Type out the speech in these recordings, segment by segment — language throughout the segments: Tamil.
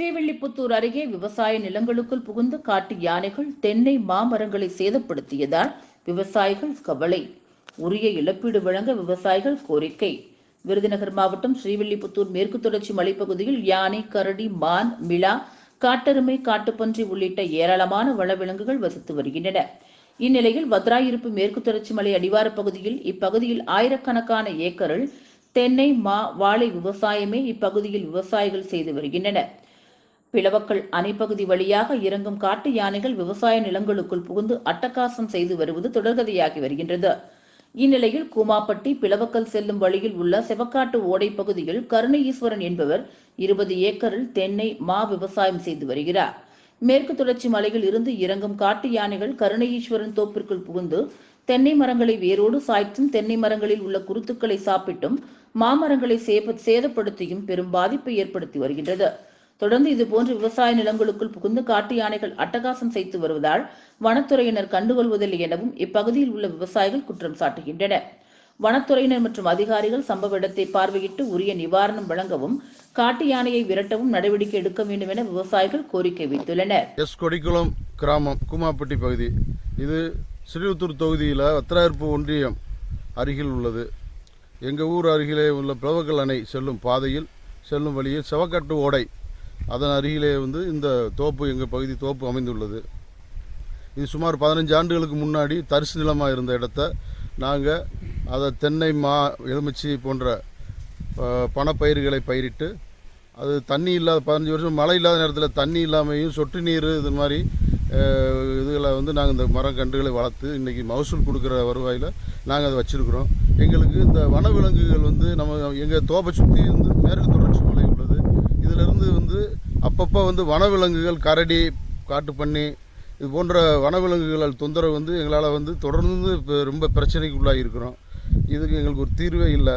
ஸ்ரீவில்லிபுத்தூர் அருகே விவசாய நிலங்களுக்குள் புகுந்து காட்டு யானைகள் தென்னை மாமரங்களை சேதப்படுத்தியதால் விவசாயிகள் கவலை. உரிய இழப்பீடு வழங்க விவசாயிகள் கோரிக்கை. விருதுநகர் மாவட்டம் ஸ்ரீவில்லிபுத்தூர் மேற்கு தொடர்ச்சி மலைப்பகுதியில் யானை கரடி மான் மிளா காட்டெருமை காட்டுப்பன்றி உள்ளிட்ட ஏராளமான வனவிலங்குகள் வசித்து வருகின்றன. இந்நிலையில் வத்ராயிருப்பு மேற்கு தொடர்ச்சி மலை அடிவாரப் பகுதியில் இப்பகுதியில் ஆயிரக்கணக்கான ஏக்கரில் தென்னை மா வாழை விவசாயமே இப்பகுதியில் விவசாயிகள் செய்து வருகின்றனர். பிளவக்கல் அணைப்பகுதி வழியாக இறங்கும் காட்டு யானைகள் விவசாய நிலங்களுக்குள் புகுந்து அட்டகாசம் செய்து வருவது தொடர்கதையாகி வருகின்றது. இந்நிலையில் கூமாப்பட்டி பிளவக்கல் செல்லும் வழியில் உள்ள செவக்காட்டு ஓடை பகுதியில் கருணை ஈஸ்வரன் என்பவர் இருபது ஏக்கரில் தென்னை மா விவசாயம் செய்து வருகிறார். மேற்கு தொடர்ச்சி மலையில் இருந்து இறங்கும் காட்டு யானைகள் கருணையீஸ்வரன் தோப்பிற்குள் புகுந்து தென்னை மரங்களை வேரோடு சாய்த்தும் தென்னை மரங்களில் உள்ள குருத்துக்களை சாப்பிட்டும் மாமரங்களை சேப சேதப்படுத்தியும் பெரும் பாதிப்பை ஏற்படுத்தி வருகின்றது. தொடர்ந்து இதுபோன்று விவசாய நிலங்களுக்குள் புகுந்து காட்டு யானைகள் அட்டகாசம் செய்து வருவதால் வனத்துறையினர் கண்டுகொள்வதில்லை எனவும் இப்பகுதியில் உள்ள விவசாயிகள் குற்றம் சாட்டுகின்றனர். வனத்துறையினர் மற்றும் அதிகாரிகள் சம்பவ இடத்தை பார்வையிட்டு உரிய நிவாரணம் வழங்கவும் காட்டு யானையை விரட்டவும் நடவடிக்கை எடுக்க வேண்டும் என விவசாயிகள் கோரிக்கை வைத்துள்ளனர். எஸ் கொடிக்குளம் கிராமம் கூமாப்பட்டி பகுதி. இது ஸ்ரீவித்தூர் தொகுதியில் வத்திராயிருப்பு ஒன்றியம் அருகில் உள்ளது. எங்கள் ஊர் அருகிலே உள்ள பிளவக்கல் அணை செல்லும் பாதையில் செல்லும் வழியில் செவக்கட்டு ஓடை அதன் அருகிலே வந்து இந்த தோப்பு எங்கள் பகுதி தோப்பு அமைந்துள்ளது. இது சுமார் பதினஞ்சு ஆண்டுகளுக்கு முன்னாடி தரிசு நிலமாக இருந்த இடத்த நாங்கள் அதை தென்னை மா எலுமிச்சி போன்ற பணப்பயிர்களை பயிரிட்டு அது தண்ணி இல்லாத பதினஞ்சு வருஷம் மழை இல்லாத நேரத்தில் தண்ணி இல்லாமையும் சொட்டு நீர் இது மாதிரி இதுகளை வந்து நாங்கள் இந்த மரம் கன்றுகளை வளர்த்து இன்றைக்கி மகசூல் கொடுக்குற வருவாயில் நாங்கள் அதை வச்சுருக்குறோம். எங்களுக்கு இந்த வனவிலங்குகள் வந்து நம்ம எங்கள் தோப்பை சுற்றி வந்து மேற்கு தொடர்ச்சி மலை உள்ளது. இதிலிருந்து வந்து அப்பப்போ வந்து வனவிலங்குகள் கரடி காட்டுப்பன்னி இது போன்ற வனவிலங்குகள் தொந்தரவு வந்து எங்களால் வந்து தொடர்ந்து இப்போ ரொம்ப பிரச்சனைக்கு உள்ளாகி இருக்கிறோம். இதுக்கு எங்களுக்கு ஒரு தீர்வே இல்லை.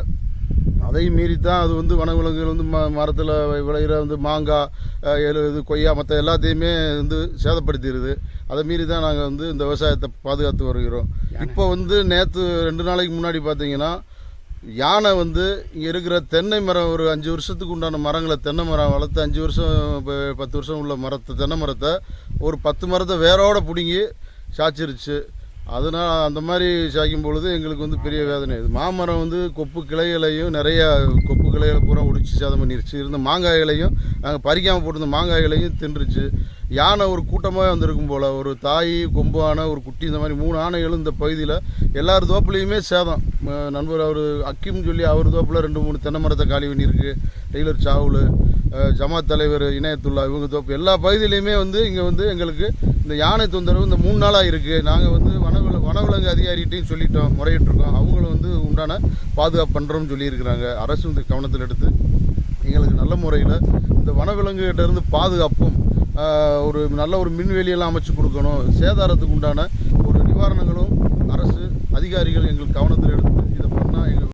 அதையும் மீறி தான் அது வந்து வனவிலங்குகள் வந்து ம மரத்தில் விளையிற வந்து மாங்காய் எலு இது கொய்யா மற்ற எல்லாத்தையுமே வந்து சேதப்படுத்திடுது. அதை மீறி தான் நாங்கள் வந்து இந்த விவசாயத்தை பாதுகாத்து வருகிறோம். இப்போ வந்து நேற்று ரெண்டு நாளைக்கு முன்னாடி பார்த்தீங்கன்னா யானை வந்து இங்கே இருக்கிற தென்னை மரம் ஒரு அஞ்சு வருஷத்துக்கு உண்டான மரங்களை தென்னை மரம் வளர்த்து அஞ்சு வருஷம் இப்போ பத்து வருஷம் உள்ள மரத்தை தென்னை மரத்தை ஒரு பத்து மரத்தை வேரோடு பிடுங்கி சாய்ச்சிருச்சு. அதனால் அந்த மாதிரி சாய்க்கும் பொழுது எங்களுக்கு வந்து பெரிய வேதனை. இது மாமரம் வந்து கொப்பு கிளைகளையும் நிறைய கொப்பு கிளைகளை பூரா ஒடிச்சு சேதம் பண்ணிருச்சு. இருந்த மாங்காய்களையும் நாங்கள் பறிக்காமல் போட்டிருந்த மாங்காய்களையும் தின்றுச்சு. யானை ஒரு கூட்டமாக வந்திருக்கும் போல் ஒரு தாய் கொம்பு ஆனை ஒரு குட்டி இந்த மாதிரி மூணு ஆணைகளும் இந்த பகுதியில் எல்லார் தோப்புலையுமே சேதம். நண்பர் அவர் அக்கிம்னு சொல்லி அவர் தோப்பில் ரெண்டு மூணு தென்னை மரத்தை காலி பண்ணியிருக்கு. டெய்லர் சாவுல் ஜமாத் தலைவர் இணையத்துல்லா இவங்க தோப்பு எல்லா பகுதியிலையுமே வந்து இங்கே வந்து எங்களுக்கு இந்த யானை தொந்தரவு இந்த மூணு நாளாக இருக்குது நாங்கள் வந்து வனவில வனவிலங்கு அதிகாரிகிட்டையும் சொல்லிட்டோம் முறையிட்டிருக்கோம். அவங்களும் வந்து உண்டான பாதுகாப்பு பண்ணுறோம்னு சொல்லியிருக்கிறாங்க. அரசு இந்த கவனத்தில் எடுத்து எங்களுக்கு நல்ல முறையில் இந்த வனவிலங்குகிட்ட இருந்து பாதுகாப்பும் ஒரு நல்ல ஒரு மின்வேலியெல்லாம் அமைச்சு கொடுக்கணும். சேதாரத்துக்கு உண்டான ஒரு நிவாரணங்களும் அரசு அதிகாரிகள் எங்களுக்கு கவனத்தில் எடுத்து இதை பண்ணால் எங்கள்